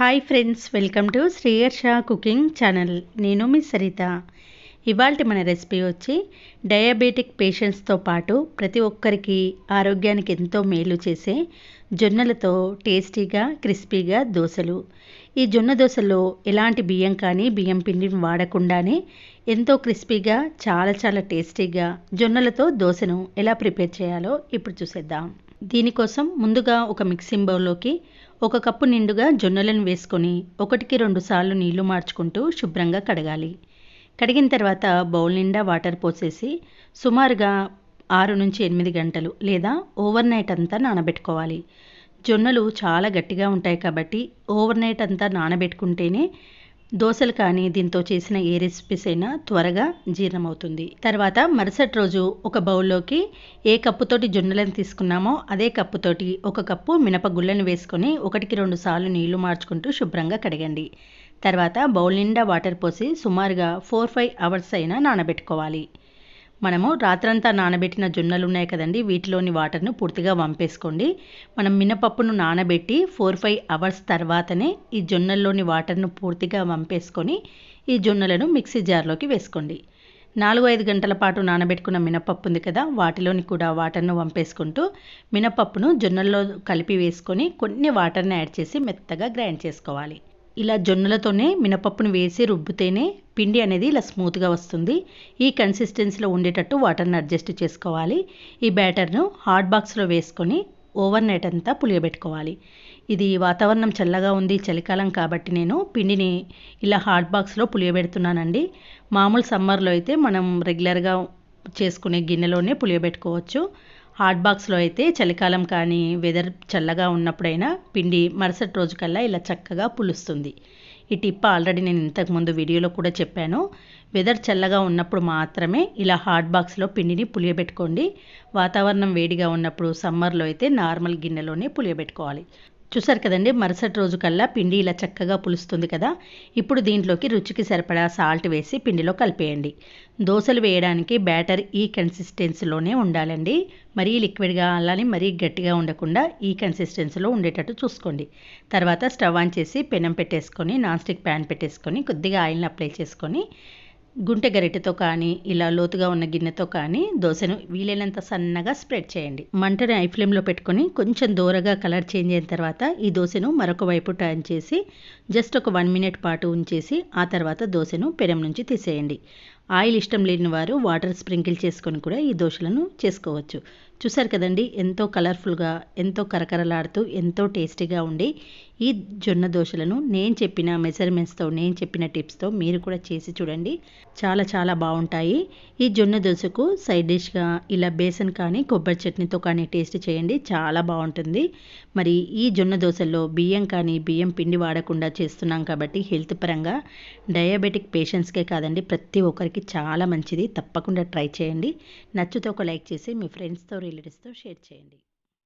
Hi friends welcome to Sriyarsha cooking channel నేను మీ సరిత. ఇవాళ మన రెసిపీ వచ్చి డయాబెటిక్ పేషెంట్స్తో పాటు ప్రతి ఒక్కరికి ఆరోగ్యానికి ఎంతో మేలు చేసే జొన్నలతో టేస్టీగా క్రిస్పీగా దోశలు. ఈ జొన్న దోశల్లో ఎలాంటి బియ్యం కానీ బియ్యం పిండిని వాడకుండానే ఎంతో క్రిస్పీగా చాలా చాలా టేస్టీగా జొన్నలతో దోశను ఎలా ప్రిపేర్ చేయాలో ఇప్పుడు చూసేద్దాం. దీనికోసం ముందుగా ఒక మిక్సింగ్ బౌల్లోకి ఒక కప్పు నిండుగా జొన్నలను వేసుకొని ఒకటికి రెండు సార్లు నీళ్ళు మార్చుకుంటూ శుభ్రంగా కడగాలి. కడిగిన తర్వాత బౌల్ నిండా వాటర్ పోసేసి సుమారుగా ఆరు నుంచి ఎనిమిది గంటలు లేదా ఓవర్ నైట్ అంతా నానబెట్టుకోవాలి. జొన్నలు చాలా గట్టిగా ఉంటాయి కాబట్టి ఓవర్ నైట్ అంతా నానబెట్టుకుంటేనే దోశలు కానీ దీంతో చేసిన ఏ రెసిపీస్ అయినా త్వరగా జీర్ణమవుతుంది. తర్వాత మరుసటి రోజు ఒక బౌల్లోకి ఏ కప్పుతోటి జొన్నలను తీసుకున్నామో అదే కప్పుతోటి ఒక కప్పు మినపగుళ్ళను వేసుకొని ఒకటికి రెండు సార్లు నీళ్ళు మార్చుకుంటూ శుభ్రంగా కడగండి. తర్వాత బౌల్ నిండా వాటర్ పోసి సుమారుగా ఫోర్ ఫైవ్ అవర్స్ అయినా నానబెట్టుకోవాలి. మనము రాత్రంతా నానబెట్టిన జొన్నలు ఉన్నాయి కదండి వీటిలోని వాటర్ను పూర్తిగా వంపేసుకోండి. మనం మినపప్పును నానబెట్టి ఫోర్ ఫైవ్ అవర్స్ తర్వాతనే ఈ జొన్నల్లోని వాటర్ను పూర్తిగా వంపేసుకొని ఈ జొన్నలను మిక్సీ జార్లోకి వేసుకోండి. నాలుగు ఐదు గంటల పాటు నానబెట్టుకున్న మినపప్పు ఉంది కదా వాటిలోని కూడా వాటర్ను వంపేసుకుంటూ మినపప్పును జొన్నల్లో కలిపి వేసుకొని కొన్ని వాటర్ని యాడ్ చేసి మెత్తగా గ్రైండ్ చేసుకోవాలి. ఇలా జొన్నలతోనే మినపప్పును వేసి రుబ్బితేనే పిండి అనేది ఇలా స్మూత్గా వస్తుంది. ఈ కన్సిస్టెన్సీలో ఉండేటట్టు వాటర్ని అడ్జస్ట్ చేసుకోవాలి. ఈ బ్యాటర్ను హాట్ బాక్స్లో వేసుకొని ఓవర్ నైట్ అంతా పులియబెట్టుకోవాలి. ఇది వాతావరణం చల్లగా ఉంది చలికాలం కాబట్టి నేను పిండిని ఇలా హాట్ బాక్స్లో పులియబెడుతున్నానండి. మామూలు సమ్మర్లో అయితే మనం రెగ్యులర్గా చేసుకునే గిన్నెలోనే పులియబెట్టుకోవచ్చు. హాట్ బాక్స్లో అయితే చలికాలం కానీ వెదర్ చల్లగా ఉన్నప్పుడైనా పిండి మరుసటి రోజు కల్లా ఇలా చక్కగా పులుస్తుంది. ఈ టిప్ ఆల్రెడీ నేను ఇంతకుముందు వీడియోలో కూడా చెప్పాను. వెదర్ చల్లగా ఉన్నప్పుడు మాత్రమే ఇలా హాట్ బాక్స్లో పిండిని పులియబెట్టుకోండి. వాతావరణం వేడిగా ఉన్నప్పుడు సమ్మర్లో అయితే నార్మల్ గిన్నెలోనే పులియబెట్టుకోవాలి. చూసారు కదండి మరుసటి రోజు కల్లా పిండి ఇలా చక్కగా పులుస్తుంది కదా. ఇప్పుడు దీంట్లోకి రుచికి సరిపడా సాల్ట్ వేసి పిండిలో కలిపేయండి. దోశలు వేయడానికి బ్యాటర్ ఈ కన్సిస్టెన్సీలోనే ఉండాలండి. మరీ లిక్విడ్గా అలానే మరీ గట్టిగా ఉండకుండా ఈ కన్సిస్టెన్సీలో ఉండేటట్టు చూసుకోండి. తర్వాత స్టవ్ ఆన్ చేసి పెనం పెట్టేసుకొని నాన్ స్టిక్ ప్యాన్ పెట్టేసుకొని కొద్దిగా ఆయిల్ని అప్లై చేసుకొని గుంటె గరిటెతో కానీ ఇలా లోతుగా ఉన్న గిన్నెతో కానీ దోశను వీలైనంత సన్నగా స్ప్రెడ్ చేయండి. మంటని ఐ ఫ్లేమ్లో పెట్టుకొని కొంచెం దూరగా కలర్ చేంజ్ అయిన తర్వాత ఈ దోశను మరొక వైపు టర్న్ చేసి జస్ట్ ఒక వన్ మినిట్ పాటు ఉంచేసి ఆ తర్వాత దోశను పెనం నుంచి తీసేయండి. ఆయిల్ ఇష్టం లేని వారు వాటర్ స్ప్రింకిల్ చేసుకొని కూడా ఈ దోశలను చేసుకోవచ్చు. చూసారు కదండి ఎంతో కలర్ఫుల్గా ఎంతో కరకరలాడుతూ ఎంతో టేస్టీగా ఉండి ఈ జొన్న దోశలను నేను చెప్పిన మెజర్మెంట్స్తో నేను చెప్పిన టిప్స్తో మీరు కూడా చేసి చూడండి. చాలా చాలా బాగుంటాయి. ఈ జొన్న దోశకు సైడ్ డిష్గా ఇలా బేసన్ కానీ కొబ్బరి చట్నీతో కానీ టేస్ట్ చేయండి చాలా బాగుంటుంది. మరి ఈ జొన్న దోశల్లో బియ్యం కానీ బియ్యం పిండి వాడకుండా చేస్తున్నాం కాబట్టి హెల్త్ పరంగా డయాబెటిక్ పేషెంట్స్కే కాదండి ప్రతి ఒక్కరికి చాలా మంచిది. తప్పకుండా ట్రై చేయండి. నచ్చితే ఒక లైక్ చేసి మీ ఫ్రెండ్స్తో రిలేటివ్స్తో షేర్ చేయండి.